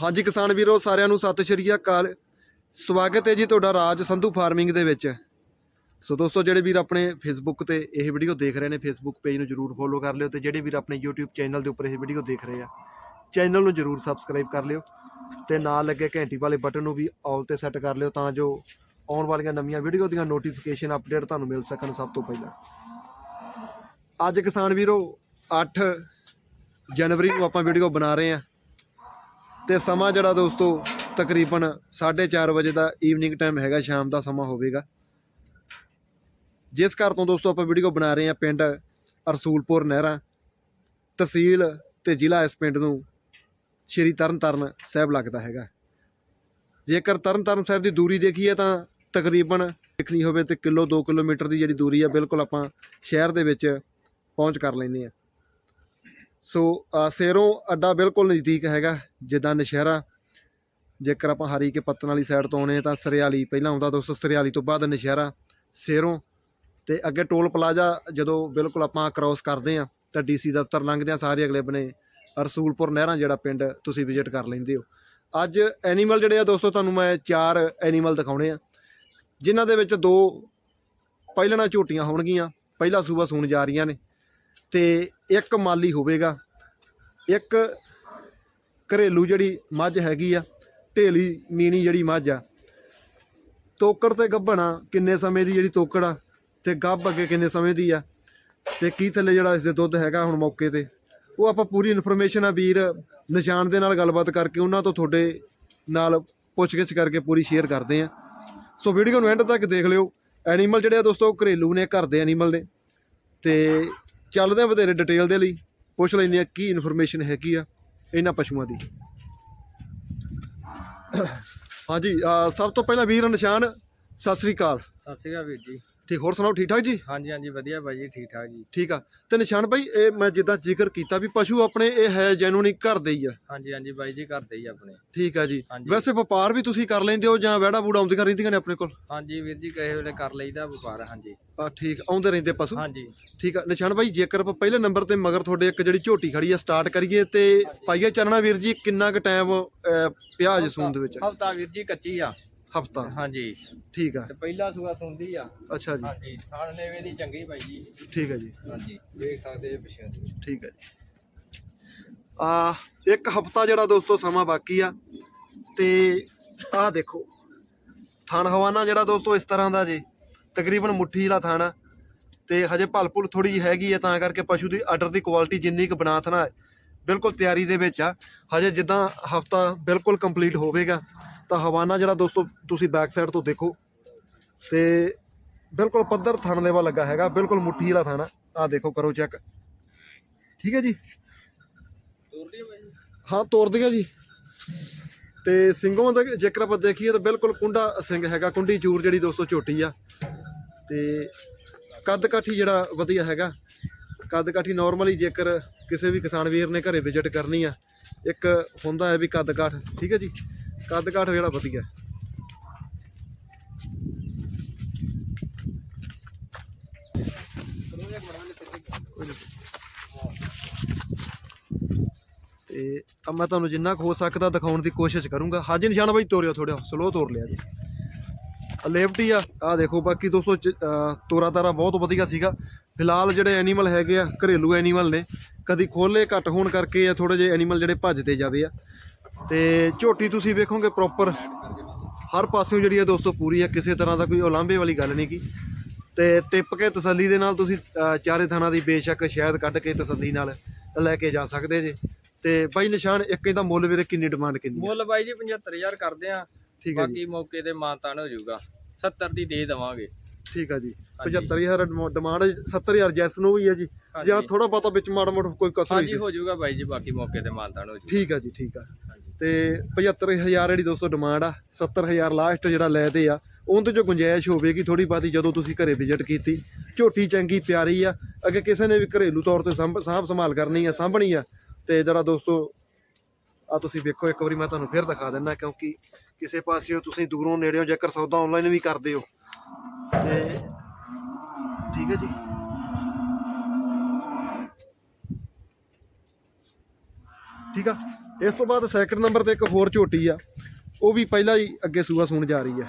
ਹਾਂਜੀ ਕਿਸਾਨ ਵੀਰੋ, ਸਾਰਿਆਂ ਨੂੰ ਸਤਿ ਸ਼੍ਰੀ ਅਕਾਲ। ਸਵਾਗਤ ਹੈ ਜੀ ਤੁਹਾਡਾ ਰਾਜ ਸੰਧੂ ਫਾਰਮਿੰਗ ਦੇ ਵਿੱਚ। ਸੋ ਦੋਸਤੋ, ਜਿਹੜੇ ਵੀਰ ਆਪਣੇ ਫੇਸਬੁੱਕ ਤੇ ਇਹ ਵੀਡੀਓ ਦੇਖ ਰਹੇ ਨੇ ਫੇਸਬੁੱਕ ਪੇਜ ਨੂੰ ਜਰੂਰ ਫੋਲੋ ਕਰ ਲਿਓ ਤੇ ਜਿਹੜੇ ਵੀਰ ਆਪਣੇ YouTube ਚੈਨਲ ਦੇ ਉੱਪਰ ਇਹ ਵੀਡੀਓ ਦੇਖ ਰਹੇ ਆ ਚੈਨਲ ਨੂੰ ਜਰੂਰ ਸਬਸਕ੍ਰਾਈਬ ਕਰ ਲਿਓ ਤੇ ਨਾਲ ਲੱਗੇ ਘੰਟੀ ਵਾਲੇ ਬਟਨ ਨੂੰ ਵੀ ਆਲ ਤੇ ਸੈੱਟ ਕਰ ਲਿਓ ਤਾਂ ਜੋ ਆਉਣ ਵਾਲੀਆਂ ਨਵੀਆਂ ਵੀਡੀਓ ਦੀਆਂ ਨੋਟੀਫਿਕੇਸ਼ਨ ਅਪਡੇਟ ਤੁਹਾਨੂੰ ਮਿਲ ਸਕਣ ਸਭ ਤੋਂ ਪਹਿਲਾਂ। ਅੱਜ ਕਿਸਾਨ ਵੀਰੋ 8 ਜਨਵਰੀ ਨੂੰ ਆਪਾਂ ਵੀਡੀਓ ਬਣਾ ਰਹੇ ਆ ਤੇ ਸਮਾਂ ਜਿਹੜਾ ਦੋਸਤੋ, ਤਕਰੀਬਨ 4:30 ਵਜੇ ਦਾ ਈਵਨਿੰਗ ਟਾਈਮ ਹੈਗਾ, ਸ਼ਾਮ ਦਾ ਸਮਾਂ ਹੋਵੇਗਾ। ਜਿਸ ਘਰ ਤੋਂ ਦੋਸਤੋ ਆਪਾਂ ਵੀਡੀਓ ਬਣਾ ਰਹੇ ਹਾਂ, ਪਿੰਡ ਅਰਸੂਲਪੁਰ ਨਹਿਰਾ, ਤਹਿਸੀਲ ਤੇ ਜ਼ਿਲ੍ਹਾ ਇਸ ਪਿੰਡ ਨੂੰ ਸ਼੍ਰੀ ਤਰਨਤਾਰਨ ਸਾਹਿਬ ਲੱਗਦਾ ਹੈਗਾ। ਜੇਕਰ ਤਰਨਤਾਰਨ ਸਾਹਿਬ ਦੀ ਦੂਰੀ ਦੇਖੀਏ ਤਾਂ ਤਕਰੀਬਨ ਦੇਖਣੀ ਹੋਵੇ ਤੇ ਕਿਲੋ 2 ਕਿਲੋਮੀਟਰ ਦੀ ਜਿਹੜੀ ਦੂਰੀ ਆ, ਬਿਲਕੁਲ ਆਪਾਂ ਸ਼ਹਿਰ ਦੇ ਵਿੱਚ ਪਹੁੰਚ ਕਰ ਲੈਂਦੇ ਆ ਸੋ ਅ, ਸੇਰੋਂ ਅੱਡਾ ਬਿਲਕੁਲ ਨਜ਼ਦੀਕ ਹੈਗਾ ਜਿੱਦਾਂ ਨਸ਼ਹਿਰਾ। ਜੇਕਰ ਆਪਾਂ ਹਰੀ ਕੇ ਪੱਤਨ ਵਾਲੀ ਸਾਈਡ ਤੋਂ ਆਉਣੇ ਤਾਂ ਸਰਿਆਲੀ ਪਹਿਲਾਂ ਆਉਂਦਾ ਦੋਸਤੋ ਸਰਿਆਲੀ ਤੋਂ ਬਾਅਦ ਨਸ਼ਹਿਰਾ ਸੇਰੋਂ ਤੇ ਅੱਗੇ ਟੋਲ ਪਲਾਜ਼ਾ ਜਦੋਂ ਬਿਲਕੁਲ ਆਪਾਂ ਕ੍ਰਾਸ ਕਰਦੇ ਆ ਤਾਂ ਡੀਸੀ ਦਫ਼ਤਰ ਲੰਘਦੇ ਆ ਸਾਰੇ ਅਗਲੇ ਬਨੇ ਰਸੂਲਪੁਰ ਨਹਿਰਾਂ ਜਿਹੜਾ ਪਿੰਡ ਤੁਸੀਂ ਵਿਜ਼ਿਟ ਕਰ ਲੈਂਦੇ ਹੋ। ਅੱਜ ਐਨੀਮਲ ਜਿਹੜੇ ਆ ਦੋਸਤੋ ਤੁਹਾਨੂੰ ਮੈਂ ਚਾਰ ਐਨੀਮਲ ਦਿਖਾਉਣੇ ਆ ਜਿਨ੍ਹਾਂ ਦੇ ਵਿੱਚ ਦੋ ਪਹਿਲਣਾ ਝੋਟੀਆਂ ਹੋਣਗੀਆਂ ਪਹਿਲਾ ਸੂਬਾ ਸੂਣ ਜਾ ਰਹੀਆਂ ਨੇ। ਤੇ ਇੱਕ ਮਾਲੀ ਹੋਵੇਗਾ, ਇੱਕ ਘਰੇਲੂ ਜਿਹੜੀ ਮੱਝ ਹੈਗੀ ਆ, ਢੇਲੀ ਮੀਣੀ ਜਿਹੜੀ ਮੱਝ ਆ, ਤੋਕੜ ਤੇ ਗੱਭਣਾ ਕਿੰਨੇ ਸਮੇਂ ਦੀ ਜਿਹੜੀ ਤੋਕੜ ਆ ਤੇ ਗੱਭ ਅੱਗੇ ਕਿੰਨੇ ਸਮੇਂ ਦੀ ਆ ਤੇ ਕੀ ਥੱਲੇ ਜਿਹੜਾ ਇਸ ਦੇ ਦੁੱਧ ਹੈਗਾ ਹੁਣ ਮੌਕੇ ਤੇ। ਉਹ ਆਪਾਂ ਪੂਰੀ ਇਨਫੋਰਮੇਸ਼ਨ ਆ ਵੀਰ, ਨਿਸ਼ਾਨ ਦੇ ਨਾਲ ਗੱਲਬਾਤ ਕਰਕੇ ਉਹਨਾਂ ਤੋਂ ਤੁਹਾਡੇ ਨਾਲ ਪੁੱਛਗਿੱਛ ਕਰਕੇ ਪੂਰੀ ਸ਼ੇਅਰ ਕਰਦੇ ਆ। ਸੋ ਵੀਡੀਓ ਨੂੰ ਐਂਡ ਤੱਕ ਦੇਖ ਲਿਓ। ਐਨੀਮਲ ਜਿਹੜੇ ਆ ਦੋਸਤੋ, ਘਰੇਲੂ ਨੇ, ਘਰ ਦੇ ਐਨੀਮਲ ਨੇ ਤੇ ਚੱਲਦੇ ਆ ਵਧੇਰੇ ਡਿਟੇਲ ਦੇ ਲਈ। ਪੁੱਛ ਲੈਂਦੇ ਆ ਕੀ ਇਨਫੋਰਮੇਸ਼ਨ ਹੈਗੀ ਆ ਇਹਨਾਂ ਪਸ਼ੂਆਂ ਦੀ। ਹਾਂਜੀ ਸਭ ਤੋਂ ਪਹਿਲਾਂ ਵੀਰ ਨਿਸ਼ਾਨ, ਸਤਿ ਸ੍ਰੀ ਅਕਾਲ। ਸਤਿ ਸ਼੍ਰੀ ਅਕਾਲ ਵੀਰ ਜੀ। ਠੀਕ ਹੋਰ ਸੁਣਾਓ ਠੀਕ ਠਾਕ ਜੀ? ਹਾਂਜੀ ਹਾਂਜੀ ਵਧੀਆ ਬਾਈ ਜੀ ਠੀਕ ਠਾਕ ਜੀ। ਠੀਕ ਆ। ਤੇ ਨਿਸ਼ਾਨ ਭਾਈ ਇਹ ਮੈਂ ਜਿੱਦਾਂ ਜ਼ਿਕਰ ਕੀਤਾ ਵੀ ਪਸ਼ੂ ਆਪਣੇ ਇਹ ਹੈ ਜੈਨੂਨੀ ਘਰ ਦੇ ਹੀ ਆ। ਹਾਂਜੀ ਹਾਂਜੀ ਬਾਈ ਜੀ ਕਰਦੇ ਹੀ ਆਪਣੇ। ਠੀਕ ਆ ਜੀ। ਹਾਂਜੀ। ਵੈਸੇ ਵਪਾਰ ਵੀ ਤੁਸੀਂ ਕਰ ਲੈਂਦੇ ਹੋ ਜਾਂ ਵੜਾ ਬੂੜਾ ਆਉਂਦੀਆਂ ਰਹਿੰਦੀਆਂ ਨੇ ਆਪਣੇ ਕੋਲ? ਹਾਂਜੀ ਵੀਰ ਜੀ ਕਹੇ ਵੇਲੇ ਕਰ ਲਈਦਾ ਵਪਾਰ ਹਾਂਜੀ। ਆ ਠੀਕ ਆਉਂਦੇ ਰਹਿੰਦੇ ਪਸ਼ੂ? ਹਾਂਜੀ। ਠੀਕ ਆ। ਨਿਸ਼ਾਨ ਭਾਈ ਜੇਕਰ ਆਪਾਂ ਪਹਿਲੇ ਨੰਬਰ ਤੇ ਮਗਰ ਤੁਹਾਡੇ ਇੱਕ ਜਿਹੜੀ ਝੋਟੀ ਖੜੀ ਆ ਸਟਾਰਟ ਕਰੀਏ ਤੇ ਪਾਈਏ ਚਾਨਣਾ ਵੀਰ ਜੀ ਕਿੰਨਾ ਕੁ ਟਾਈਮ ਪਿਆ ਅਜੇ ਸੂਣ ਦੇ ਵਿੱਚ? ਹਫਤਾ ਵੀਰ ਜੀ ਕੱਚੀ ਆ। ਹਫਤਾ। ਹਾਂਜੀ। ਠੀਕ ਆ। ਤੇ ਪਹਿਲਾ ਸੂਆ ਸੁੰਦੀ ਆ। ਅੱਛਾ ਜੀ। ਹਾਂਜੀ ਖਾਣ ਲੈਵੇ ਦੀ ਚੰਗੀ ਬਾਈ ਜੀ। ਠੀਕ ਆ ਜੀ। ਹਾਂਜੀ ਵੇਖ ਸਕਦੇ ਜੇ ਪਿੱਛੇ। ਠੀਕ ਹੈ ਜੀ। ਆ ਇੱਕ ਹਫਤਾ ਜਿਹੜਾ ਦੋਸਤੋ ਸਮਾਂ ਬਾਕੀ ਆ ਤੇ ਆਹ ਦੇਖੋ। ਥਣ ਹਵਾਨਾ ਜਿਹੜਾ ਦੋਸਤੋ ਇਸ ਤਰ੍ਹਾਂ ਦਾ ਜੇ ਤਕਰੀਬਨ ਮੁੱਠੀ ਵਾਲਾ ਥਣ ਆ। ਤੇ ਹਜੇ ਭਲਪੁਲ ਥੋੜੀ ਜਿਹੀ ਹੈਗੀ ਆ ਤਾਂ ਕਰਕੇ ਪਸ਼ੂ ਦੀ ਆਰਡਰ ਦੀ ਕੁਆਲਿਟੀ ਜਿੰਨੀ ਕੁ ਬਣਾ ਥਣਾ ਬਿਲਕੁਲ ਤਿਆਰੀ ਦੇ ਵਿੱਚ ਆ। ਹਜੇ ਜਿੱਦਾਂ ਹਫਤਾ ਬਿਲਕੁਲ ਕੰਪਲੀਟ ਹੋਵੇਗਾ ਤਾਂ ਹਵਾਨਾ ਜਿਹੜਾ ਦੋਸਤੋ ਤੁਸੀਂ ਬੈਕ ਸਾਈਡ ਤੋਂ ਦੇਖੋ ਤੇ ਬਿਲਕੁਲ ਪੱਧਰ ਥਣ ਲੈਵਾ ਲੱਗਾ ਹੈਗਾ ਬਿਲਕੁਲ ਮੁੱਠੀ ਵਾਲਾ ਥਣ ਆ। ਆਹ ਦੇਖੋ ਕਰੋ ਚੈੱਕ ਠੀਕ ਹੈ ਜੀ? ਹਾਂ ਤੋਰ ਦਿਆ ਜੀ। ਤੇ ਸਿੰਘੋਂ ਦਾ ਜੇਕਰ ਆਪਾਂ ਦੇਖੀਏ ਤਾਂ ਬਿਲਕੁਲ ਕੁੰਡਾ ਸਿੰਘ ਹੈਗਾ ਕੁੰਡੀ ਚੂਰ ਜਿਹੜੀ ਦੋਸਤੋ ਝੋਟੀ ਆ। ਤੇ ਕੱਦ ਕਾਠੀ ਜਿਹੜਾ ਵਧੀਆ ਹੈਗਾ ਕੱਦ ਕਾਠੀ ਨਾਰਮਲੀ ਜੇਕਰ ਕਿਸੇ ਵੀ ਕਿਸਾਨ ਵੀਰ ਨੇ ਘਰੇ ਵਿਜ਼ਿਟ ਕਰਨੀ ਆ ਇੱਕ ਹੁੰਦਾ ਹੈ ਵੀ ਕੱਦ ਕਾਠ ਠੀਕ ਹੈ ਜੀ? ਕੱਦ ਕਾਠ ਜਿਹੜਾ ਵਧੀਆ। ਤੇ ਆ ਮੈਂ ਤੁਹਾਨੂੰ ਜਿੰਨਾ ਕੁ ਹੋ ਸਕਦਾ ਦਿਖਾਉਣ ਦੀ ਕੋਸ਼ਿਸ਼ ਕਰੂੰਗਾ। ਹਾਜੀ ਨਿਸ਼ਾਨ ਬਾਈ, ਤੋਰਿਓ ਥੋੜਾ ਸਲੋ ਤੋਰ ਲਿਆ ਜੀ। ਆ ਲੇਫਟੀ ਆ ਆ ਦੇਖੋ ਬਾਕੀ ਦੋਸਤੋ ਤੋਰਾ ਤਾਰਾ ਬਹੁਤ ਵਧੀਆ ਸੀਗਾ। ਫਿਲਹਾਲ ਜਿਹੜੇ ਐਨੀਮਲ ਹੈਗੇ ਆ, ਘਰੇਲੂ ਐਨੀਮਲ ਨੇ, ਕਦੀ ਖੋਲੇ ਘੱਟ ਹੋਣ ਕਰਕੇ ਆ ਥੋੜੇ ਜਿਹੇ ਐਨੀਮਲ ਜਿਹੜੇ ਭੱਜਦੇ ਜਾਂਦੇ ਆ। ਤੇ ਝੋਟੀ ਤੁਸੀਂ ਵੇਖੋਗੇ ਪ੍ਰੋਪਰ ਹਰ ਪਾਸਿਓਂ ਜਿਹੜੀ ਆ ਦੋਸਤੋ ਪੂਰੀ ਆ ਕਿਸੇ ਤਰ੍ਹਾਂ ਦਾ ਕੋਈ ਉਲਾਂਭੇ ਵਾਲੀ ਗੱਲ ਨਹੀਂ ਕੀ ਤੇ ਟਿੱਪ ਕੇ ਤਸੱਲੀ ਦੇ ਨਾਲ ਤੁਸੀਂ ਚਾਰੇ ਥਾਣਾ ਦੀ ਬੇਸ਼ੱਕ ਸ਼ਾਇਦ ਕੱਢ ਕੇ ਤਸੱਲੀ ਨਾਲ ਲੈ ਕੇ ਜਾ ਸਕਦੇ ਜੇ। ਤੇ ਬਾਈ ਨਿਸ਼ਾਨ ਇੱਕ ਇਹਦਾ ਮੁੱਲ ਵੀਰੇ ਕਿੰਨੀ ਡਿਮਾਂਡ ਕਿੰਨੀ ਮੁੱਲ ਬਾਈ ਜੀ 75000 ਕਰਦੇ ਆ। ਠੀਕ ਹੈ ਜੀ। ਬਾਕੀ ਮੌਕੇ ਤੇ ਮਾਨਤਾਨ ਹੋ ਜਾਊਗਾ। 70 ਦੀ ਦੇ ਦਵਾਂਗੇ। ਠੀਕ ਆ ਜੀ। ਹਾਂਜੀ। 75000 ਡਿਮਾਂਡ 70000 ਜੈਸ ਨੂੰ ਵੀ ਹੈ ਜੀ। ਜਾਂ ਥੋੜਾ ਬਹੁਤਾ ਵਿੱਚ ਮਾੜਾ ਮੋਟਾ ਕੋਈ ਕਸਰ ਹੋਈ ਹੋ ਜਾਊਗਾ ਬਾਈ ਜੀ ਬਾਕੀ ਮੌਕੇ ਤੇ ਮਾਨਤਾਨ ਹੋ ਜਾਊਗਾ। ਠੀਕ ਆ ਜੀ ਠੀਕ ਆ। ਤੇ 75000 ਜਿਹੜੀ ਦੋਸਤੋ ਡਿਮਾਂਡ ਆ 70000 ਲਾਸਟ ਜਿਹੜਾ ਲੈ ਲੈਦੇ ਆ, ਉਹਦੇ ਚ ਗੁੰਜਾਇਸ਼ ਹੋਵੇਗੀ ਥੋੜੀ ਬਾਤੀ ਜਦੋਂ ਤੁਸੀਂ ਘਰੇ ਵਿਜ਼ਿਟ ਕੀਤੀ। ਝੋਟੀ ਚੰਗੀ, ਪਿਆਰੀ ਆ, ਅੱਗੇ ਕਿਸੇ ਨੇ ਵੀ ਘਰੇਲੂ ਤੌਰ ਤੇ ਸੰਭ, ਸਾਂਭ ਸੰਭਾਲ ਕਰਨੀ ਆ, ਸਾਂਭਣੀ ਆ, ਤੇ ਜਿਹੜਾ ਦੋਸਤੋ, ਆ ਤੁਸੀਂ ਵੇਖੋ, ਇੱਕ ਵਾਰੀ ਮੈਂ ਤੁਹਾਨੂੰ ਫਿਰ ਦਿਖਾ ਦਿੰਦਾ, ਕਿਉਂਕਿ ਕਿਸੇ ਪਾਸਿਓ ਤੁਸੀਂ ਦੂਰੋਂ ਨੇੜਿਓਂ ਜੇਕਰ ਸੌਦਾ ਆਨਲਾਈਨ ਵੀ ਕਰਦੇ ਹੋ। ਤੇ ਠੀਕ ਹੈ ਜੀ। ਠੀਕ ਆ? ਇਸ ਤੋਂ ਬਾਅਦ ਸੈਕਿੰਡ ਨੰਬਰ ਤੇ ਇੱਕ ਹੋਰ ਝੋਟੀ ਆ ਉਹ ਵੀ ਪਹਿਲਾਂ ਹੀ ਅੱਗੇ ਸੂਆ ਸੂਣ ਜਾ ਰਹੀ ਆ।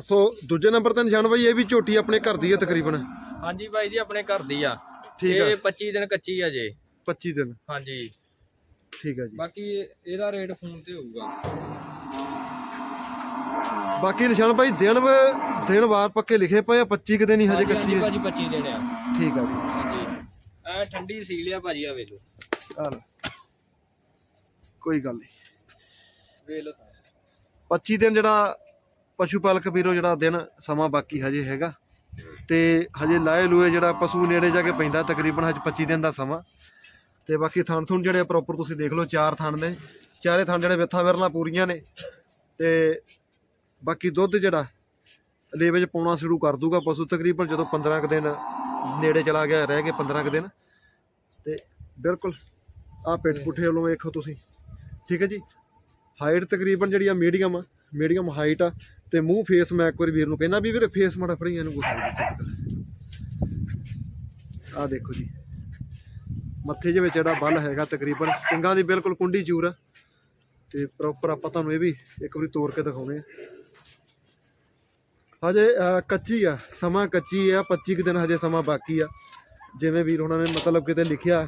ਸੋ ਦੂਜੇ ਨੰਬਰ ਤੇ ਨਿਸ਼ਾਨ ਬਾਈ ਇਹ ਵੀ ਝੋਟੀ ਆਪਣੇ ਘਰ ਦੀ ਹੈ ਤਕਰੀਬਨ? ਹਾਂਜੀ ਬਾਈ ਜੀ ਆਪਣੇ ਘਰ ਦੀ ਆ। ਠੀਕ ਆ। ਇਹ 25 ਦਿਨ ਕੱਚੀ ਆ ਜੇ। 25 ਦਿਨ। ਹਾਂਜੀ। ਠੀਕ ਹੈ ਜੀ। ਬਾਕੀ ਇਹਦਾ ਰੇਟ ਫੋਨ ਤੇ ਹੋਊਗਾ। ਬਾਕੀ ਨਿਸ਼ਾਨ ਭਾਈ ਦਿਨ ਦਿਨ ਵਾਰ ਪੱਕੇ ਲਿਖੇ ਪਏ ਆ 25 ਕੁ ਦਿਨ ਹੀ ਹਜੇ ਕੱਚੀ ਹੈ ਭਾਜੀ 25 ਦਿਨ ਆ। ਠੀਕ ਆ ਜੀ। ਹਾਂਜੀ। ਐ ਠੰਡੀ ਸੀਲ ਆ ਭਾਜੀ ਆ ਵੇਖ ਆ ਲਓ। ਕੋਈ ਗੱਲ ਨਹੀਂ। ਵੇਖ ਲਓ 25 ਦਿਨ ਜਿਹੜਾ ਪਸ਼ੂ ਪਾਲਕ ਵੀਰੋ ਜਿਹੜਾ ਦਿਨ ਸਮਾਂ ਬਾਕੀ ਹਜੇ ਹੈਗਾ। ਤੇ ਹਜੇ ਲਾਏ ਲੂਏ ਜਿਹੜਾ ਪਸ਼ੂ ਨੇੜੇ ਜਾ ਕੇ ਪੈਂਦਾ ਤਕਰੀਬਨ ਹਜੇ 25 ਦਿਨ ਦਾ ਸਮਾਂ। ਤੇ ਬਾਕੀ ਥਣ ਥੁਣ ਜਿਹੜੇ ਪ੍ਰੋਪਰ ਤੁਸੀਂ ਦੇਖ ਲਓ ਚਾਰ ਥਣ ਨੇ। ਚਾਰੇ ਥਣ ਜਿਹੜੇ ਵਿੱਥਾਂ ਵਿਰਲਾਂ ਪੂਰੀਆਂ ਨੇ। ਤੇ ਬਾਕੀ ਦੁੱਧ ਜਿਹੜਾ ਲੇਵੇ 'ਚ ਪਾਉਣਾ ਸ਼ੁਰੂ ਕਰ ਦੂਗਾ ਪਸ਼ੂ। ਤਕਰੀਬਨ ਜਦੋਂ 15 ਕੁ ਦਿਨ ਨੇੜੇ ਚਲਾ ਗਿਆ ਰਹਿ ਗਏ 15 ਕੁ ਦਿਨ। ਤੇ ਬਿਲਕੁਲ ਆਹ ਪਿੱਠ ਪੁੱਠੇ ਵੱਲੋਂ ਵੇਖੋ ਤੁਸੀਂ। ਠੀਕ ਹੈ ਜੀ। ਹਾਈਟ ਤਕਰੀਬਨ ਜਿਹੜੀ ਆ ਮੀਡੀਅਮ ਆ ਮੀਡੀਅਮ ਹਾਈਟ ਆ ਤੇ ਮੂੰਹ ਫੇਸ ਮੈਂ ਇੱਕ ਵਾਰੀ ਵੀਰ ਨੂੰ ਕਹਿੰਦਾ ਵੀ ਵੀਰੇ ਫੇਸ ਮਾੜਾ ਫੜੀ ਇਹਨੂੰ ਕੁਛ ਆ ਦੇਖੋ ਜੀ। ਮੱਥੇ ਦੇ ਵਿੱਚ ਜਿਹੜਾ ਬਲ ਹੈਗਾ ਤਕਰੀਬਨ ਸਿੰਘਾਂ ਦੀ ਬਿਲਕੁਲ ਕੁੰਡੀ ਚੂਰ ਆ। ਤੇ ਪ੍ਰੋਪਰ ਆਪਾਂ ਤੁਹਾਨੂੰ ਇਹ ਵੀ ਇੱਕ ਵਾਰੀ ਤੋੜ ਕੇ ਦਿਖਾਉਣੇ ਆ। ਹਜੇ ਕੱਚੀ ਆ, ਸਮਾਂ ਕੱਚੀ ਆ 25 ਕੁ ਦਿਨ ਹਜੇ ਸਮਾਂ ਬਾਕੀ ਆ। ਜਿਵੇਂ ਵੀਰ ਉਹਨਾਂ ਨੇ ਮਤਲਬ ਕਿਤੇ ਲਿਖਿਆ,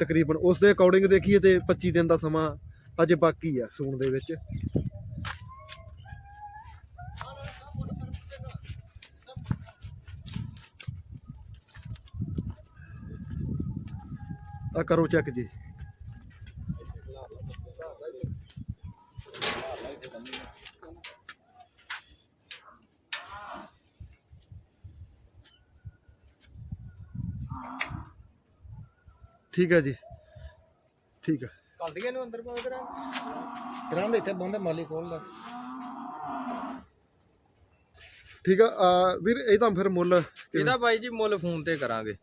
ਤਕਰੀਬਨ ਉਸ ਦੇ ਅਕੋਰਡਿੰਗ ਦੇਖੀਏ ਤੇ 25 ਦਿਨ ਦਾ ਸਮਾਂ ਅਜੇ ਬਾਕੀ ਆ ਸੂਣ ਦੇ ਵਿੱਚ। ਆ ਕਰੋ ਚੈੱਕ ਜੀ। ਠੀਕ ਹੈ ਜੀ। ਠੀਕ ਹੈ ਕੱਢ ਗਏ ਨੂੰ ਅੰਦਰ ਪਾਉ ਕਰਾਂ ਕਰਾਂ ਦੇ ਇੱਥੇ ਬੰਦ ਮਾਲੀ ਖੋਲਦਾ ਠੀਕ ਆ ਆ, ਵੀਰ ਇਹ ਤਾਂ ਫਿਰ ਮੁੱਲ ਕਿਵੇਂ? ਇਹਦਾ ਬਾਈ ਜੀ ਮੁੱਲ ਫੋਨ ਤੇ ਕਰਾਂਗੇ।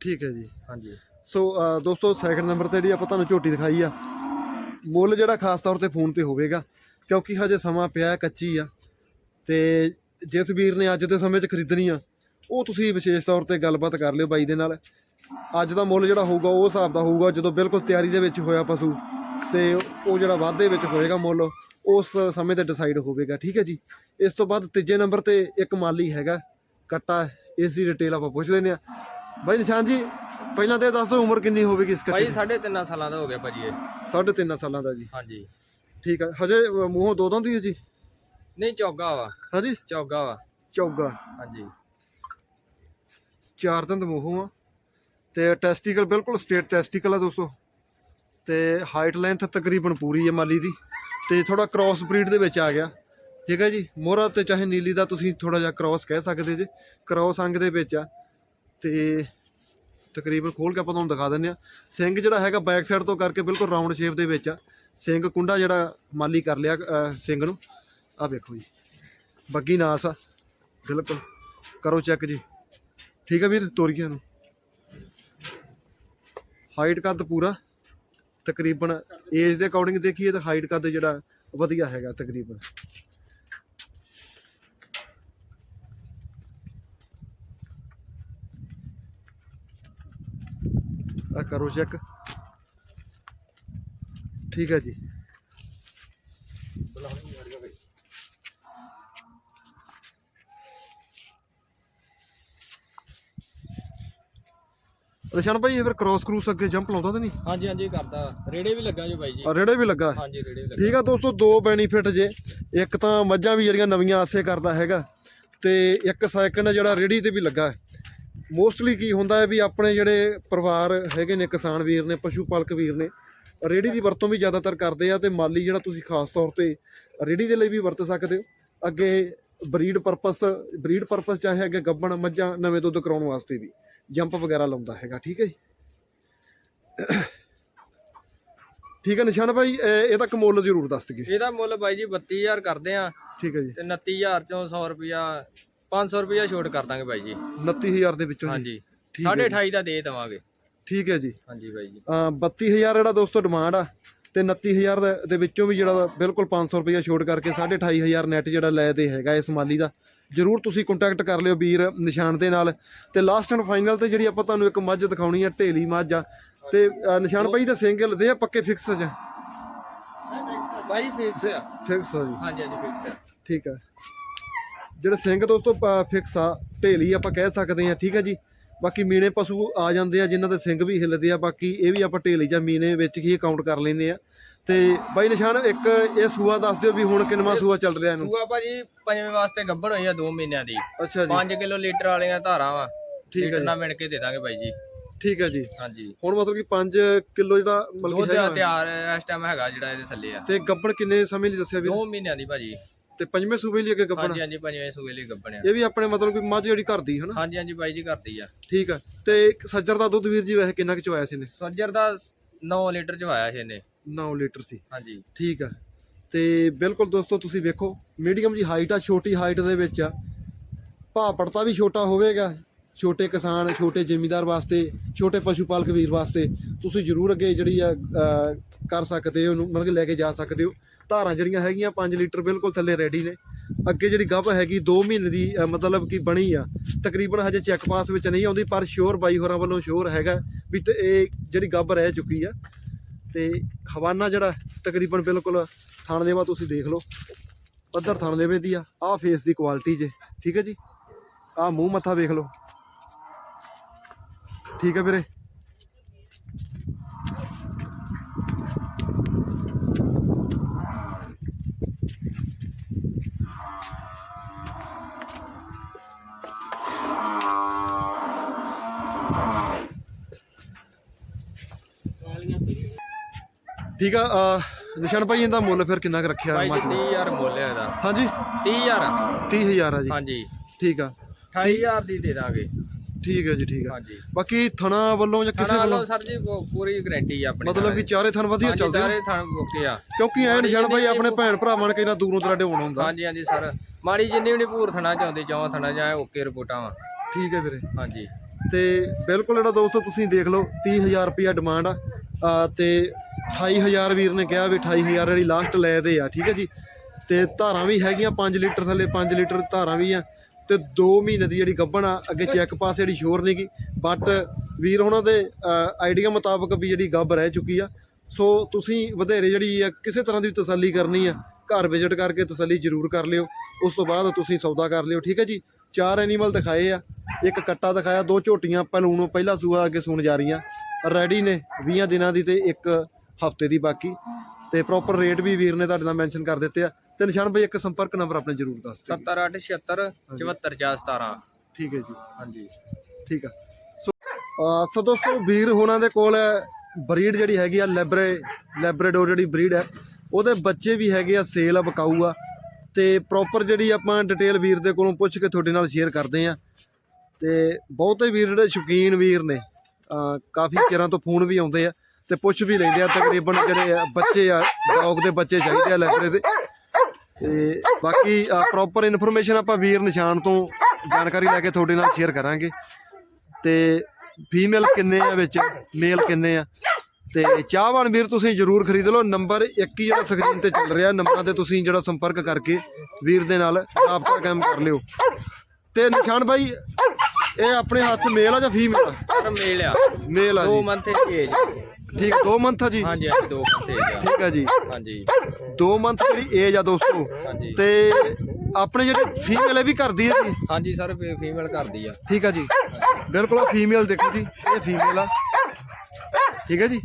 ਠੀਕ ਹੈ ਜੀ। ਹਾਂਜੀ। ਸੋ ਅ, ਦੋਸਤੋ ਸੈਕਿੰਡ ਨੰਬਰ ਤੇ ਜਿਹੜੀ ਆਪਾਂ ਤੁਹਾਨੂੰ ਝੋਟੀ ਦਿਖਾਈ ਆ ਮੁੱਲ ਜਿਹੜਾ ਖਾਸ ਤੌਰ ਤੇ ਫੋਨ ਤੇ ਹੋਵੇਗਾ ਕਿਉਂਕਿ ਹਜੇ ਸਮਾਂ ਪਿਆ ਹੈ, ਕੱਚੀ ਆ। ਤੇ ਜਿਸ ਵੀਰ ਨੇ ਅੱਜ ਦੇ ਸਮੇਂ 'ਚ ਖਰੀਦਣੀ ਆ ਉਹ ਤੁਸੀਂ ਵਿਸ਼ੇਸ਼ ਤੌਰ ਤੇ ਗੱਲਬਾਤ ਕਰ ਲਿਓ ਬਾਈ ਦੇ ਨਾਲ। ਅੱਜ ਦਾ ਮੁੱਲ ਜਿਹੜਾ ਹੋਊਗਾ ਉਹ ਹਿਸਾਬ ਦਾ ਹੋਊਗਾ ਜਦੋਂ ਬਿਲਕੁਲ ਤਿਆਰੀ ਦੇ ਵਿੱਚ ਹੋਇਆ ਪਸ਼ੂ ਤੇ ਉਹ ਜਿਹੜਾ ਵਾਧੇ ਵਿੱਚ ਹੋਏਗਾ ਮੁੱਲ ਉਸ ਸਮੇਂ ਤੇ ਡਿਸਾਈਡ ਹੋਵੇਗਾ ਠੀਕ ਹੈ ਜੀ? ਇਸ ਤੋਂ ਬਾਅਦ ਤੀਜੇ ਨੰਬਰ ਤੇ ਇੱਕ ਮਾਲੀ ਹੈਗਾ ਕੱਟਾ ਇਸ ਦੀ ਡਿਟੇਲ ਆਪਾਂ ਪੁੱਛ ਲੈਂਦੇ ਆ ਬਾਈ ਨਿਸ਼ਾਨ ਜੀ ਪਹਿਲਾਂ ਤੇ ਦੱਸ ਉਮਰ ਕਿੰਨੀ ਹੋਵੇਗੀ ਇਸ ਕੱਟੇ ਸਾਢੇ ਤਿੰਨ ਸਾਲਾਂ ਦਾ ਹੋ ਗਿਆ ਭਾਜੀ ਇਹ। ਸਾਢੇ ਤਿੰਨ ਸਾਲਾਂ ਦਾ ਜੀ। ਹਾਂਜੀ। ਠੀਕ ਹੈ ਹਜੇ ਮੂੰਹੋਂ ਦੋ ਦੰਦ ਹੀ ਹੈ ਜੀ? ਨਹੀਂ ਚੌਗਾ ਵਾ। ਹਾਂਜੀ? ਚੌਗਾ ਵਾ। ਚੌਗਾ। ਹਾਂਜੀ। ਚਾਰ ਦੰਦ ਮੂੰਹੋਂ ਆ। ਤੇ ਟੈਸਟੀਕਲ ਬਿਲਕੁਲ ਸਟੇਟ ਟੈਸਟੀਕਲ ਆ ਦੋਸਤੋ। ਤੇ ਹਾਈਟ ਲੈਂਥ ਤਕਰੀਬਨ ਪੂਰੀ ਹੈ ਮਾਲੀ ਦੀ। ਤੇ ਥੋੜਾ ਕ੍ਰਾਸ ਬਰੀਡ ਦੇ ਵਿੱਚ ਆ ਗਿਆ। ਠੀਕ ਹੈ ਜੀ? ਮੋਹਰਾ ਤੇ ਚਾਹੇ ਨੀਲੀ ਦਾ ਤੁਸੀਂ ਥੋੜਾ ਜਿਹਾ ਕ੍ਰਾਸ ਕਹਿ ਸਕਦੇ ਜੇ। ਕ੍ਰਾਸ ਅੰਗ ਦੇ ਵਿੱਚ ਆ। ਤੇ ਤਕਰੀਬਨ ਖੋਲ ਕੇ ਆਪਾਂ ਤੁਹਾਨੂੰ ਦਿਖਾ ਦਿੰਦੇ ਆ। ਸਿੰਘ ਜਿਹੜਾ ਹੈਗਾ ਬੈਕ ਸਾਈਡ ਤੋਂ ਕਰਕੇ ਬਿਲਕੁਲ ਰਾਉਂਡ ਸ਼ੇਪ ਦੇ ਵਿੱਚ ਆ। ਸਿੰਘ ਕੁੰਡਾ ਜਿਹੜਾ ਮਾਲੀ ਕਰ ਲਿਆ ਸਿੰਘ ਨੂੰ। ਆ ਵੇਖੋ ਜੀ। ਬੱਗੀ ਨਾਸ ਆ। ਬਿਲਕੁਲ ਕਰੋ ਚੈੱਕ ਜੀ। ਠੀਕ ਹੈ ਵੀਰ? ਤੋਰੀਆਂ ਨੂੰ। ਹਾਈਟ ਕੱਦ ਪੂਰਾ, ਤਕਰੀਬਨ ਏਜ ਦੇ ਅਕੋਰਡਿੰਗ ਦੇਖੀਏ ਤਾਂ ਹਾਈਟ ਕੱਦ ਜਿਹੜਾ ਵਧੀਆ ਹੈਗਾ ਤਕਰੀਬਨ। ਆ ਕਰੋ ਚੈੱਕ ਠੀਕ ਹੈ ਜੀ। ਰਸ਼ਨ ਭਾਈ ਇਹ ਫਿਰ ਕ੍ਰਾਸ ਕਰੂਸ ਅੱਗੇ ਜੰਪ ਲਾਉਂਦਾ ਤਾਂ ਨਹੀਂ? ਹਾਂਜੀ ਹਾਂਜੀ ਕਰਦਾ। ਰੇੜੇ ਵੀ ਲੱਗਾ ਜੋ ਬਾਈ ਜੀ। ਆ ਰੇੜੇ ਵੀ ਲੱਗਾ? ਹਾਂਜੀ ਰੇੜੇ ਵੀ ਲੱਗਾ। ਠੀਕ ਆ ਦੋਸਤੋ ਦੋ ਬੈਨੀਫਿਟ ਜੇ। ਇੱਕ ਤਾਂ ਮੱਝਾਂ ਵੀ ਜਿਹੜੀਆਂ ਨਵੀਆਂ ਆਸੇ ਕਰਦਾ ਹੈਗਾ ਤੇ ਇੱਕ ਸੈਕਿੰਡ ਜਿਹੜਾ ਰੇੜੀ ਤੇ ਵੀ ਲੱਗਾ। ਮੋਸਟਲੀ ਕੀ ਹੁੰਦਾ ਹੈ ਵੀ ਆਪਣੇ ਜਿਹੜੇ ਪਰਿਵਾਰ ਹੈਗੇ ਨੇ ਕਿਸਾਨ ਵੀਰ ਨੇ ਪਸ਼ੂ ਪਾਲਕ ਵੀਰ ਨੇ ਰੇੜੀ ਦੀ ਵਰਤੋਂ ਵੀ ਜ਼ਿਆਦਾਤਰ ਕਰਦੇ ਆ ਤੇ ਮਾਲੀ ਜਿਹੜਾ ਤੁਸੀਂ ਖਾਸ ਤੌਰ ਤੇ ਰੇੜੀ ਦੇ ਲਈ ਵੀ ਵਰਤ ਸਕਦੇ ਹੋ। ਅੱਗੇ ਬਰੀਡ ਪਰਪਸ ਬਰੀਡ ਪਰਪਸ ਚਾਹੇ ਅੱਗੇ ਗੱਬਣ ਮੱਝਾਂ ਨਵੇਂ ਦੁੱਧ ਕਰਾਉਣ ਵਾਸਤੇ ਵੀ। ਜੰਪ ਵਗੈਰਾ ਲਾਉਂਦਾ ਹੈਗਾ ਠੀਕ ਹੈ ਜੀ। ਠੀਕ ਹੈ ਨਿਸ਼ਾਨ ਭਾਈ ਇਹ- ਇਹਦਾ ਕਮੋਲ ਜ਼ਰੂਰ ਦੱਸ ਦਈਏ। ਇਹਦਾ ਮੁੱਲ ਬਾਈ ਜੀ 32000 ਕਰਦੇ ਆ ਠੀਕ ਹੈ ਜੀ। ਤੇ 29000 ਚੋਂ 100 ਰੁਪਿਆ 500 ਰੁਪਿਆ ਛੋਟ ਕਰ ਦਾਂਗੇ ਬਾਈ ਜੀ। 29000 ਦੇ ਵਿੱਚੋਂ। ਹਾਂਜੀ। ਠੀਕ ਹੈ ਸਾਢੇ ਜੀ। 28 ਦਾ ਦੇ ਦੇਵਾਂਗੇ। ਠੀਕ ਹੈ ਜੀ। ਹਾਂਜੀ ਬਾਈ ਜੀ। ਅਮ 32000 ਜਿਹੜਾ ਦੋਸਤੋ ਡਿਮਾਂਡ ਆ ਤੇ 29000 ਦੇ- ਦੇ ਵਿੱਚੋਂ ਵੀ ਜਿਹੜਾ ਬਿਲਕੁਲ 500 ਰੁਪਏ ਛੋਟ ਕਰਕੇ 28500 ਨੈਟ ਜਿਹੜਾ ਲੈ ਦੇ ਹੈਗਾ ਇਸ ਮਾਲੀ ਦਾ। ਜਰੂਰ ਤੁਸੀਂ ਕੰਟੈਕਟ ਕਰ ਲਿਓ ਵੀਰ ਨਿਸ਼ਾਨ ਦੇ ਨਾਲ। ਤੇ ਲਾਸਟ ਐਂਡ ਫਾਈਨਲ ਤੇ ਜਿਹੜੀ ਆਪਾਂ ਤੁਹਾਨੂੰ ਇੱਕ ਮੱਝ ਦਿਖਾਉਣੀ ਆ ਢੇਲੀ ਮੱਝ ਆ। ਤੇ ਨਿਸ਼ਾਨ ਭਾਈ ਦਾ ਸਿੰਗਲ ਦੇ ਆ ਪੱਕੇ ਫਿਕਸ ਜਾਂ ਭਾਈ ਫਿਕਸ ਆ। ਫਿਕਸ ਹੋ ਜੀ। ਹਾਂਜੀ ਹਾਂਜੀ ਫਿਕਸ ਆ। ਠੀਕ ਆ। ਜਿਹੜੇ ਸਿੰਘ ਦੋਸਤੋ ਫਿਕਸ ਆ ਢੇਲੀ ਆਪਾਂ ਕਹਿ ਸਕਦੇ ਆ ਠੀਕ ਆ ਜੀ। ਬਾਕੀ ਮੀਨੇ ਪਸ਼ੂ ਆ ਜਾਂਦੇ ਆ ਜਿਨ੍ਹਾਂ ਦੇ ਸਿੰਘ ਵੀ ਹਿੱਲਦੇ ਆ ਬਾਕੀ ਇਹ ਵੀ ਆਪਾਂ ਢੇਲੀ ਜਾਂ ਮੀਨੇ ਵਿੱਚ ਹੀ ਕਾਊਂਟ ਕਰ ਲੈਂਦੇ ਆ। ਤੇ ਬਾਈ ਨਿਸ਼ਾਨ ਇੱਕ ਇਹ ਸੂਆ ਦੱਸ ਦਿਓ ਵੀ ਹੁਣ ਕਿੰਨਵਾਂ ਸੂਆ ਚੱਲ ਰਿਹਾ ਇਹਨੂੰ? ਸੂਆ ਭਾਜੀ ਪੰਜਵੇਂ ਵਾਸਤੇ ਗੱਭਣ ਹੋਈ ਆ 2 ਮਹੀਨਿਆਂ ਦੀ। ਅੱਛਾ ਜੀ। 5 ਕਿਲੋ ਲੀਟਰ ਵਾਲੀਆਂ ਧਾਰਾਂ ਵਾ। ਠੀਕ ਹੈ ਜੀ। ਮਿਣ ਕੇ ਦੇ ਦਾਂਗੇ ਬਾਈ ਜੀ। ਠੀਕ ਹੈ ਜੀ। ਹਾਂਜੀ। ਹੁਣ ਮਤਲਬ ਕਿ 5 ਕਿਲੋ ਜਿਹੜਾ ਮਤਲਬ ਕਿ ਹੈਗਾ। ਤਿਆਰ ਇਸ ਟਾਈਮ ਹੈਗਾ ਜਿਹੜਾ ਇਹਦੇ ਥੱਲੇ ਆ। ਤੇ ਗੱਬਣ ਕਿੰਨੇ ਸਮੇਂ ਲਈ ਦੱਸਿਆ ਵੀ? 2 ਮਹੀਨਿਆਂ ਦੀ ਭਾਜੀ। ਤੇ ਪੰਜਵੇਂ ਸੂਬੇ ਲਈ ਅੱਗੇ ਗੱਬਣ ਹਾਂਜੀ ਹਾਂਜੀ ਪੰਜਵੇਂ ਸੂਏ ਲਈ ਗੱਭਣ ਆ। ਇਹ ਵੀ ਆਪਣੇ ਮਤਲਬ ਕਿ ਮੱਝ ਜਿਹੜੀ ਘਰ ਦੀ ਹਨਾ? ਹਾਂਜੀ ਹਾਂਜੀ ਬਾਈ ਜੀ ਕਰਦੀ ਆ। ਠੀਕ ਆ। ਤੇ ਸੱਜਰ ਦਾ ਦੁੱਧ ਵੀਰ ਜੀ ਵੈਸੇ ਕਿੰਨਾ ਕੁ ਚੋਇਆ ਸੀ ਨੇ ਸੱਜਰ ਦਾ 9 ਲੀਟਰ ਚਵਾਇਆ ਸੀ ਇਹਨੇ। 9 ਲੀਟਰ ਸੀ। ਹਾਂਜੀ। ਠੀਕ ਆ। ਤੇ ਬਿਲਕੁਲ ਦੋਸਤੋ ਤੁਸੀਂ ਵੇਖੋ ਮੀਡੀਅਮ ਜੀ ਹਾਈਟ ਆ ਛੋਟੀ ਹਾਈਟ ਦੇ ਵਿੱਚ ਆ। ਭਾਅ ਪੜਤਾ ਵੀ ਛੋਟਾ ਹੋਵੇਗਾ। ਛੋਟੇ ਕਿਸਾਨ ਛੋਟੇ ਜ਼ਿਮੀਂਦਾਰ ਵਾਸਤੇ ਛੋਟੇ ਪਸ਼ੂ ਪਾਲਕ ਵੀਰ ਵਾਸਤੇ ਤੁਸੀਂ ਜ਼ਰੂਰ ਅੱਗੇ ਜਿਹੜੀ ਆ ਕਰ ਸਕਦੇ ਹੋ ਉਹਨੂੰ ਮਤਲਬ ਕਿ ਲੈ ਕੇ ਜਾ ਸਕਦੇ ਹੋ। ਧਾਰਾਂ ਜਿਹੜੀਆਂ ਹੈਗੀਆਂ 5 ਲੀਟਰ ਬਿਲਕੁਲ ਥੱਲੇ ਰੈਡੀ ਨੇ। ਅੱਗੇ ਜਿਹੜੀ ਗੱਭ ਹੈਗੀ 2 ਮਹੀਨੇ ਦੀ ਮਤਲਬ ਕਿ ਬਣੀ ਆ। ਤਕਰੀਬਨ ਹਜੇ ਚੈੱਕ ਪਾਸ ਵਿੱਚ ਨਹੀਂ ਆਉਂਦੀ ਪਰ ਸ਼ੋਰ ਬਾਈ ਹੋਰਾਂ ਵੱਲੋਂ ਸ਼ੋਰ ਹੈਗਾ ਵੀ ਤੇ ਇਹ ਜਿਹੜੀ ਗੱਭ ਰਹਿ ਚੁੱਕੀ ਆ ਤੇ ਹਵਾਨਾ ਜਿਹੜਾ ਤਕਰੀਬਨ ਬਿਲਕੁਲ ਥਾਣਦੇਵਾ ਤੁਸੀਂ ਦੇਖ ਲਓ। ਪੱਧਰ ਥਾਣਦੇਵੇ ਦੀ ਆ। ਆਹ ਫੇਸ ਦੀ ਕੁਆਲਿਟੀ ਜੇ, ਠੀਕ ਹੈ ਜੀ? ਆਹ ਮੂੰਹ ਮੱਥਾ ਵੇਖ ਲਓ। ਠੀਕ ਹੈ ਵੀਰੇ? ਠੀਕ ਆ ਅਹ ਨਿਸ਼ਾਨ ਭਾਈ ਇਹਦਾ ਮੁੱਲ ਫਿਰ ਕਿੰਨਾ ਕੁ ਰੱਖਿਆ ਬਾਈ ਜੀ ਮੱਝ ਦਾ 30000 ਮੁੱਲ ਹੈ ਇਹਦਾ। ਹਾਂਜੀ। 30000 30000 ਆ ਜੀ। ਹਾਂਜੀ। ਠੀਕ ਆ। 28000 ਦੀ ਦੇ ਦਾਂਗੇ। ਠੀਕ ਹੈ ਜੀ ਠੀਕ ਆ। ਹਾਂਜੀ। ਬਾਕੀ ਥਣਾ ਵੱਲੋਂ ਜਾਂ ਕਿਸੇ ਵੱਲੋਂ? ਵੱਲੋਂ ਸਰ ਜੀ ਉਹ ਪੂਰੀ ਗਾਰੰਟੀ ਆ ਆਪਣੀ ਮਤਲਬ ਕਿ ਚਾਰੇ ਥਣ ਵਧੀਆ ਚੱਲਦੇ ਆ? ਸਾਰੇ ਥਾਂ ਓਕੇ ਆ। ਕਿਉਂਕਿ ਐ ਨਿਸ਼ਾਨ ਭਾਈ ਆਪਣੇ ਭੈਣ ਭਰਾਵਾਂ ਨੇ ਕਿੰਨਾ ਦੂਰੋਂ ਦਰਾਡੇ ਆਉਣਾ ਹੁੰਦਾ। ਹਾਂਜੀ ਹਾਂਜੀ ਸਰ। ਮਾੜੀ ਜਿੰਨੀ ਵੀ ਨਹੀਂ ਭੂਰ ਥਣਾ ਚਾਹੁੰਦੇ ਚੌਂ ਥਣਾ ਜਾਂ ਓਕੇ ਰਿਪੋਰਟਾਂ ਵਾ। ਠੀਕ ਹੈ ਵੀਰੇ। ਹਾਂਜੀ। ਤੇ ਬਿਲਕੁਲ ਜਿਹੜਾ ਦੋਸਤੋ ਤੁਸੀਂ ਦੇਖ ਲਓ 30000 ਰੁਪਿਆ ਡਿਮਾਂਡ ਆ। ਆ ਤੇ 28000 ਵੀਰ ਨੇ ਕਿਹਾ ਵੀ 28000 ਜਿਹੜੀ ਲਾਸਟ ਲੈ ਦੇ ਆ, ਠੀਕ ਹੈ ਜੀ? ਤੇ ਧਾਰਾਂ ਵੀ ਹੈਗੀਆਂ 5 ਲੀਟਰ ਥੱਲੇ 5 ਲੀਟਰ ਧਾਰਾਂ ਵੀ ਆ। ਤੇ 2 ਮਹੀਨੇ ਦੀ ਜਿਹੜੀ ਗੱਭਣ ਆ, ਅੱਗੇ ਚੈੱਕ ਪਾਸ ਜਿਹੜੀ ਸ਼ੋਰ ਨਹੀਂਗੀ ਬਟ ਵੀਰ ਉਹਨਾਂ ਦੇ ਆਈਡੀਆ ਮੁਤਾਬਕ ਵੀ ਜਿਹੜੀ ਗੱਭ ਰਹਿ ਚੁੱਕੀ ਆ। ਸੋ ਤੁਸੀਂ ਵਧੇਰੇ ਜਿਹੜੀ ਆ, ਕਿਸੇ ਤਰ੍ਹਾਂ ਦੀ ਤਸੱਲੀ ਕਰਨੀ ਆ, ਘਰ ਵਿਜ਼ਿਟ ਕਰਕੇ ਤਸੱਲੀ ਜ਼ਰੂਰ ਕਰ ਲਿਓ। ਉਸ ਤੋਂ ਬਾਅਦ ਤੁਸੀਂ ਸੌਦਾ ਕਰ ਲਿਓ, ਠੀਕ ਹੈ ਜੀ? ਚਾਰ ਐਨੀਮਲ ਦਿਖਾਏ ਆ। ਇੱਕ ਕੱਟਾ ਦਿਖਾਇਆ, ਦੋ ਝੋਟੀਆਂ ਪਹਿਲੂਣੋਂ ਪਹਿਲਾ ਸੂਆ ਅੱਗੇ ਸੂਣ ਜਾ ਰਹੀਆਂ। ਰੈਡੀ ਨੇ 20 ਦਿਨਾਂ ਦੀ ਤੇ ਇੱਕ ਹਫ਼ਤੇ ਦੀ ਬਾਕੀ ਤੇ ਪ੍ਰੋਪਰ ਰੇਟ ਵੀ ਵੀਰ ਨੇ ਤੁਹਾਡੇ ਨਾਲ ਮੈਂਸ਼ਨ ਕਰ ਦਿੱਤੇ ਆ। ਤੇ ਨਿਸ਼ਾਨ ਭਾਈ ਇੱਕ ਸੰਪਰਕ ਨੰਬਰ ਆਪਣੇ ਜ਼ਰੂਰ ਦੱਸ ਦਿਓ। 7876 74417 ਠੀਕ ਹੈ ਜੀ। ਹਾਂਜੀ। ਠੀਕ ਆ। ਸੋ ਸੋ ਦੋਸਤੋ ਵੀਰ ਹੋਣਾ ਦੇ ਕੋਲ ਬਰੀਡ ਜਿਹੜੀ ਹੈਗੀ ਆ ਲੈਬਰੇ ਲੈਬਰਾਡੋਰ ਜਿਹੜੀ ਬਰੀਡ ਹੈ ਉਹਦੇ ਬੱਚੇ ਵੀ ਹੈਗੇ ਆ ਸੇਲ ਆ ਬਕਾਊ ਆ। ਤੇ ਪ੍ਰੋਪਰ ਜਿਹੜੀ ਆਪਾਂ ਡਿਟੇਲ ਵੀਰ ਦੇ ਕੋਲੋਂ ਪੁੱਛ ਕੇ ਤੁਹਾਡੇ ਨਾਲ ਸ਼ੇਅਰ ਕਰਦੇ ਆ। ਤੇ ਬਹੁਤੇ ਵੀਰ ਜਿਹੜੇ ਸ਼ੌਕੀਨ ਵੀਰ ਨੇ ਕਾਫੀ ਚਿਰਾਂ ਤੋਂ ਫੋਨ ਵੀ ਆਉਂਦੇ ਆ। ਤੇ ਪੁੱਛ ਵੀ ਲੈਂਦੇ ਆ ਤਕਰੀਬਨ ਜਿਹੜੇ ਬੱਚੇ ਆ ਡੌਗ ਦੇ ਬੱਚੇ ਚਾਹੀਦੇ ਆ ਲੈਬਰੇ ਦੇ। ਤੇ ਬਾਕੀ ਪ੍ਰੋਪਰ ਇਨਫੋਰਮੇਸ਼ਨ ਆਪਾਂ ਵੀਰ ਨਿਸ਼ਾਨ ਤੋਂ ਜਾਣਕਾਰੀ ਲੈ ਕੇ ਤੁਹਾਡੇ ਨਾਲ ਸ਼ੇਅਰ ਕਰਾਂਗੇ। ਤੇ ਫੀਮੇਲ ਕਿੰਨੇ ਆ ਵਿੱਚ? ਮੇਲ ਕਿੰਨੇ ਆ? ਤੇ ਚਾਹਵਾਨ ਵੀਰ ਤੁਸੀਂ ਜਰੂਰ ਖਰੀਦ ਲਓ। ਨੰਬਰ ਇੱਕ ਹੀ ਜਿਹੜਾ ਸਕਰੀਨ ਤੇ ਚੱਲ ਰਿਹਾ ਨੰਬਰਾਂ ਤੇ ਤੁਸੀਂ ਜਿਹੜਾ ਸੰਪਰਕ ਕਰਕੇ ਵੀਰ ਦੇ ਨਾਲ ਰਾਬਤਾ ਕਾਇਮ ਕਰ ਲਿਓ। ਤੇ ਨਿਸ਼ਾਨ ਭਾਈ ਇਹ ਆਪਣੇ ਹੱਥ ਮੇਲ ਆ ਜਾਂ ਫੀਮੇਲ ਆ? ਮੇਲ ਆ। ਮੇਲ ਆ 2 ਜੀ ਮੰਥ ਏਜ ਠੀਕ 2 ਮੰਥ ਆ ਜੀ? ਹਾਂਜੀ ਹਾਂਜੀ 2 ਮੰਥ ਏਜ ਆ। ਠੀਕ ਆ ਜੀ। ਹਾਂਜੀ। 2 ਮੰਥ ਜਿਹੜੀ ਏਜ ਆ ਦੋਸਤੋ ਹਾਂਜੀ। ਤੇ ਆਪਣੇ ਜਿਹੜੇ ਫੀਮੇਲ ਵੀ ਕਰਦੀ ਹੈ ਜੀ? ਹਾਂਜੀ ਸਰ ਫੀਮੇਲ ਕਰਦੀ ਆ। ਠੀਕ ਆ ਜੀ। ਬਿਲਕੁਲ ਫੀਮੇਲ ਦੇਖੋ ਜੀ ਇਹ ਫੀਮੇਲ ਆ। ਠੀਕ ਹੈ ਜੀ।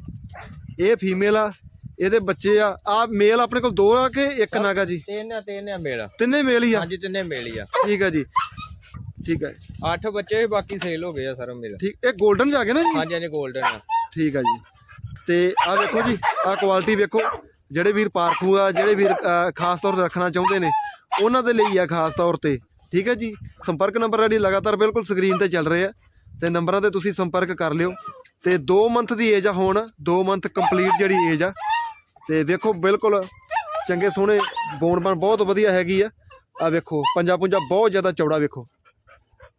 ਇਹ ਫੀਮੇਲ ਆ ਇਹਦੇ ਬੱਚੇ ਆ। ਆ ਮੇਲ ਆਪਣੇ ਕੋਲ ਦੋ ਆ ਕਿ ਇੱਕ ਨਾਗਾ ਜੀ? ਤਿੰਨ ਆ ਤਿੰਨ ਆ ਮੇਲ ਤਿੰਨੇ ਮੇਲ ਹੀ ਆ? ਹਾਂਜੀ ਤਿੰਨੇ ਮੇਲ ਹੀ ਆ। ਠੀਕ ਆ ਜੀ। ਠੀਕ ਹੈ 8 ਬੱਚੇ ਬਾਕੀ ਸੇਲ ਹੋ ਗਏ ਆ ਸਰ ਮੇਲ ਠੀਕ ਇਹ 골ਡਨ ਜਾ ਗਏ ਨਾ ਜੀ? ਹਾਂਜੀ ਹਾਂਜੀ 골ਡਨ ਆ। ਠੀਕ ਆ ਜੀ। ਤੇ ਆ ਵੇਖੋ ਜੀ ਆ ਕੁਆਲਿਟੀ ਵੇਖੋ। ਜਿਹੜੇ ਵੀਰ ਪਾਰਖੂ ਆ, ਜਿਹੜੇ ਵੀਰ ਖਾਸ ਤੌਰ ਤੇ ਰੱਖਣਾ ਚਾਹੁੰਦੇ ਨੇ, ਉਹਨਾਂ ਦੇ ਲਈ ਆ ਖਾਸ ਤੌਰ ਤੇ। ਠੀਕ ਹੈ ਜੀ? ਸੰਪਰਕ ਨੰਬਰ ਜਿਹੜੀ ਲਗਾਤਾਰ ਬਿਲਕੁਲ ਸਕਰੀਨ ਤੇ ਚੱਲ ਰਹੇ ਆ। ਤੇ ਨੰਬਰਾਂ ਤੇ ਤੁਸੀਂ ਸੰਪਰਕ ਕਰ ਲਿਓ। ਤੇ 2 ਮੰਥ ਦੀ ਏਜ ਆ ਹੁਣ 2 ਮੰਥ ਕੰਪਲੀਟ ਜਿਹੜੀ ਏਜ ਆ। ਤੇ ਵੇਖੋ ਬਿਲਕੁਲ ਚੰਗੇ ਸੋਹਣੇ ਬੋਨ ਬਣ ਬਹੁਤ ਵਧੀਆ ਹੈਗੀ ਆ। ਆ ਵੇਖੋ, ਪੰਜਾ ਪੁੰਜਾ ਬਹੁਤ ਜ਼ਿਆਦਾ ਚੌੜਾ ਵੇਖੋ।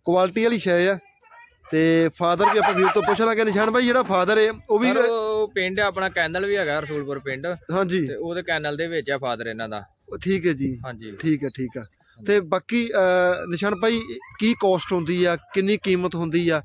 ਕੁਆਲਿਟੀ ਵਾਲੀ ਸ਼ੈ ਆ। ਤੇ ਫਾਦਰ ਵੀ ਆਪਾਂ ਵੀਰ ਤੋਂ ਪੁੱਛ ਲਾਂਗੇ। ਨਿਸ਼ਾਨ ਭਾਈ ਜਿਹੜਾ ਫਾਦਰ ਹੈ ਉਹ ਵੀ ਉਹ ਪਿੰਡ ਆਪਣਾ ਕੈਨਲ ਵੀ ਹੈਗਾ ਰਸੂਲਪੁਰ ਪਿੰਡ। ਹਾਂਜੀ। ਤੇ ਉਹਦੇ ਕੈਨਲ ਦੇ ਵਿੱਚ ਆ ਫਾਦਰ ਇਹਨਾਂ ਦਾ। ਉਹ ਠੀਕ ਹੈ ਜੀ। ਹਾਂਜੀ। ਠੀਕ ਹੈ ਠੀਕ ਆ। ਤੇ ਬਾਕੀ ਅਹ, ਨਿਸ਼ਾਨ ਭਾਈ ਕੀ ਕੋਸਟ ਹੁੰਦੀ ਆ? ਕਿੰਨੀ ਕੀਮਤ ਹੁੰਦੀ ਆ?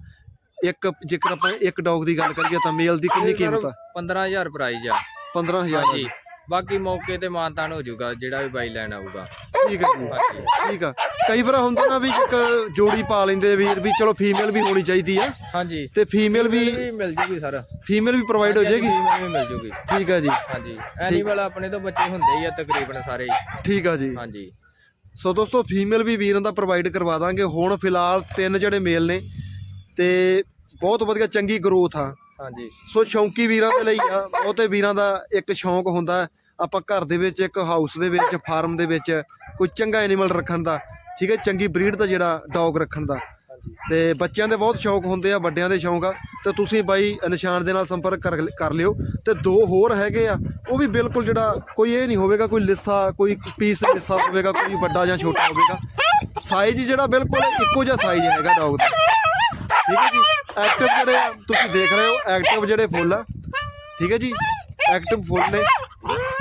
ਇੱਕ ਜੇਕਰ ਆਪਾਂ ਇੱਕ ਡੌਗ ਦੀ ਗੱਲ ਕਰੀਏ ਤਾਂ ਮੇਲ ਦੀ ਕਿੰਨੀ ਕੀਮਤ ਆ? 15000 ਪ੍ਰਾਈਜ਼ ਆ। 15000 ਹਾਂਜੀ। ਬਾਕੀ ਮੌਕੇ ਤੇ ਮਾਨਤਾਨ ਹੋ ਜਾਊਗਾ ਜਿਹੜਾ ਵੀ ਬਾਈ ਲੈਣ ਆਊਗਾ। ਠੀਕ ਹੈ ਜੀ। ਹਾਂਜੀ ਠੀਕ ਆ। ਕਈ ਵਾਰ ਹੁੰਦਾ ਨਾ ਵੀ ਇੱਕ ਜੋੜੀ ਪਾ ਲੈਂਦੇ ਵੀਰ ਵੀ ਚਲੋ ਫੀਮੇਲ ਵੀ ਹੋਣੀ ਚਾਹੀਦੀ ਆ। ਹਾਂਜੀ। ਤੇ ਫੀਮੇਲ ਵੀ ਮਿਲ ਜੂਗੀ ਸਰ। ਫੀਮੇਲ ਵੀ ਪ੍ਰੋਵਾਈਡ ਹੋ ਜਾਏਗੀ? ਫੀਮੇਲ ਵੀ ਮਿਲ ਜੂਗੀ। ਠੀਕ ਆ ਜੀ। ਹਾਂਜੀ। ਐਨੀਮਲ ਆਪਣੇ ਤੋਂ ਬੱਚੇ ਹੁੰਦੇ ਹੀ ਆ ਤਕਰੀਬਨ ਸਾਰੇ ਹੀ। ਠੀਕ ਆ ਜੀ। ਹਾਂਜੀ। ਸੋ ਦੋਸਤੋ ਫੀਮੇਲ ਵੀ ਵੀਰਾਂ ਦਾ ਪ੍ਰੋਵਾਈਡ ਕਰਵਾ ਦਾਂਗੇ। ਹੁਣ ਫਿਲਹਾਲ ਤਿੰਨ ਜਿਹੜੇ ਮੇਲ ਨੇ ਤੇ ਬਹੁਤ ਵਧੀਆ ਚੰਗੀ ਗਰੋਥ ਆ। ਹਾਂਜੀ। ਸੋ ਸ਼ੌਂਕੀ ਵੀਰਾਂ ਦੇ ਲਈ ਆ। ਬਹੁਤੇ ਵੀਰਾਂ ਦਾ ਇੱਕ ਸ਼ੌਂਕ ਹੁੰਦਾ। ਹੈ, ਆਪਾਂ ਘਰ ਦੇ ਵਿੱਚ ਇੱਕ ਹਾਊਸ ਦੇ ਵਿੱਚ ਫਾਰਮ ਦੇ ਵਿੱਚ ਕੋਈ ਚੰਗਾ ਐਨੀਮਲ ਰੱਖਣ ਦਾ ਠੀਕ ਹੈ ਚੰਗੀ ਬਰੀਡ ਦਾ ਜਿਹੜਾ ਡੌਗ ਰੱਖਣ ਦਾ। ਤੇ ਬੱਚਿਆਂ ਦੇ ਬਹੁਤ ਸ਼ੌਂਕ ਹੁੰਦੇ ਆ ਵੱਡਿਆਂ ਦੇ ਸ਼ੌਂਕ ਆ। ਤੇ ਤੁਸੀਂ ਬਾਈ ਨਿਸ਼ਾਨ ਦੇ ਨਾਲ ਸੰਪਰਕ ਕਰ ਕਰ ਲਿਓ। ਤੇ ਦੋ ਹੋਰ ਹੈਗੇ ਆ ਉਹ ਵੀ ਬਿਲਕੁਲ ਜਿਹੜਾ ਕੋਈ ਇਹ ਨਹੀਂ ਹੋਵੇਗਾ ਕੋਈ ਲਿੱਸਾ ਕੋਈ ਪੀਸ ਲਿੱਸਾ ਹੋਵੇਗਾ ਕੋਈ ਵੱਡਾ ਜਾਂ ਛੋਟਾ ਹੋਵੇਗਾ। ਸਾਈਜ਼ ਜਿਹੜਾ ਬਿਲਕੁਲ ਇੱਕੋ ਜਿਹਾ ਸਾਈਜ਼ ਹੈਗਾ ਡੌਗ ਦਾ। ਠੀਕ ਹੈ ਜੀ? ਐਕਟਿਵ ਜਿਹੜੇ ਤੁਸੀਂ ਦੇਖ ਰਹੇ ਹੋ ਐਕਟਿਵ ਜਿਹੜੇ ਫੁੱਲ ਆ। ਠੀਕ ਹੈ ਜੀ? ਐਕਟਿਵ ਫੁੱਲ ਨੇ।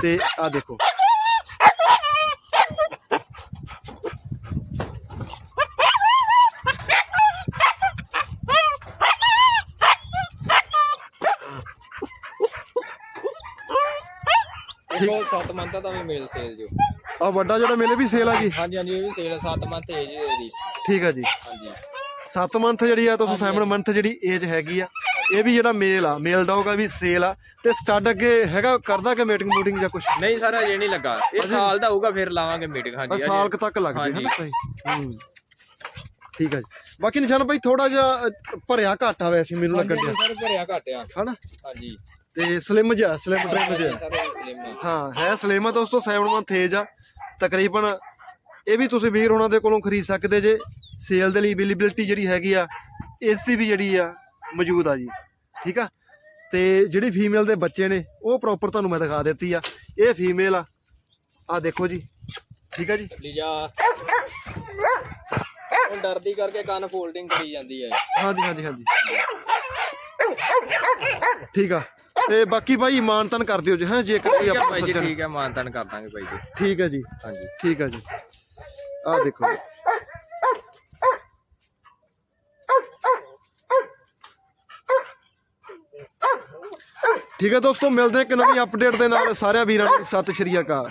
ਤੇ ਆ ਦੇਖੋ। ਇਹ 7 ਮੰਥ ਦਾ ਵੀ ਮੇਲ ਸੇਲ ਜੋ। ਆ ਵੱਡਾ ਜਿਹੜਾ ਮੇਲੇ ਵੀ ਸੇਲ ਆ ਜੀ? ਹਾਂਜੀ ਹਾਂਜੀ ਇਹ ਵੀ ਸੇਲ 7 ਮੰਥ ਏਜ ਇਹਦੀ। ਠੀਕ ਆ ਜੀ। ਹਾਂਜੀ। 7 ਮੰਥ ਜਿਹੜੀ ਆ ਤੋਂ 7 ਮੰਥ ਜਿਹੜੀ ਏਜ ਹੈਗੀ ਆ ਇਹ ਵੀ ਜਿਹੜਾ ਮੇਲ ਆ ਮੇਲ ਡੌਗ ਆ ਵੀ ਸੇਲ ਆ ਤੇ ਸਟੱਡ ਅੱਗੇ ਹੈਗਾ ਕਰਦਾ ਕਿ ਮੀਟਿੰਗ ਮੂਟਿੰਗ ਜਾਂ ਕੁਝ ਨਹੀਂ ਸਰ ਅਜੇ ਨਹੀਂ ਲੱਗਾ। ਇਹ ਸਾਲ ਦਾ ਹੋਊਗਾ ਫਿਰ ਲਾਵਾਂਗੇ ਮੀਟਿੰਗ। ਹਾਂਜੀ ਸਾਲ ਕੁ ਤੱਕ ਲੱਗਦੇ। ਹਨ? ਸਹੀ। ਹੂੰ। ਠੀਕ ਹੈ ਜੀ। ਬਾਕੀ ਨਿਸ਼ਾਨ ਭਾਈ ਥੋੜਾ ਜਿਹਾ ਭਰਿਆ ਘੱਟ ਆ ਵੈਸੇ ਮੈਨੂੰ ਲੱਗਣ ਡਿਆ। ਸਰ ਭਰਿਆ ਘੱਟ ਆ। ਹਨਾ? ਹਾਂਜੀ। ਤੇ ਸਲਿਮ ਜਿਹਾ ਸਲਿਮ ਟ੍ਰਿਮ ਜਿਹਾ। ਹਾਂ ਹੈ ਸਲਿਮ ਆ ਦੋਸਤੋ 7 ਮੰਥ ਏਜ ਆ। ਤਕਰੀਬਨ ਇਹ ਵੀ ਤੁਸੀਂ ਵੀਰ ਉਹਨਾਂ ਦੇ ਕੋਲੋਂ ਖਰੀਦ ਸਕਦੇ ਜੇ। ਸੇਲ ਦੇ ਲਈ ਅਵੇਲੇਬਿਲਟੀ ਜਿਹੜੀ ਹੈਗੀ ਆ ਏਸੀ ਵੀ ਜਿਹੜੀ ਆ ਮੌਜੂਦ ਆ ਜੀ। ਠੀਕ ਆ? ਤੇ ਜਿਹੜੀ ਫੀਮੇਲ ਦੇ ਬੱਚੇ ਨੇ ਉਹ ਪ੍ਰੋਪਰ ਤੁਹਾਨੂੰ ਮੈਂ ਦਿਖਾ ਦਿੱਤੀ ਆ। ਇਹ ਫੀਮੇਲ ਆ। ਆ ਦੇਖੋ ਜੀ। ਠੀਕ ਆ ਜੀ? ਲਿਜਾ ਉਹ ਡਰਦੀ ਕਰਕੇ ਕੰਨ ਫੋਲਡਿੰਗ ਕਰੀ ਜਾਂਦੀ ਹੈ ਹਾਂਜੀ ਹਾਂਜੀ ਹਾਂਜੀ। ਠੀਕ ਆ। ਤੇ ਬਾਕੀ ਭਾਈ ਮਾਨਤਨ ਕਰ ਦਿਓ ਜੀ ਹਾਂ ਜੇਕਰ ਕੋਈ ਠੀਕ ਹੈ ਆਪਾਂ ਭਾਈ ਜੀ ਸੱਜਣ। ਠੀਕ ਹੈ ਮਾਨਤਨ ਕਰ ਦਾਂਗੇ ਭਾਈ ਜੀ। ਠੀਕ ਹੈ ਜੀ। ਹਾਂਜੀ। ਠੀਕ ਹੈ ਜੀ। ਆਹ ਦੇਖੋ ਠੀਕ ਹੈ ਦੋਸਤੋ, ਮਿਲਦੇ ਹਾਂ ਇੱਕ ਨਵੀਂ ਅਪਡੇਟ ਦੇ ਨਾਲ। ਸਾਰਿਆਂ ਵੀਰਾਂ ਨੂੰ ਸਤਿ ਸ਼੍ਰੀ ਅਕਾਲ।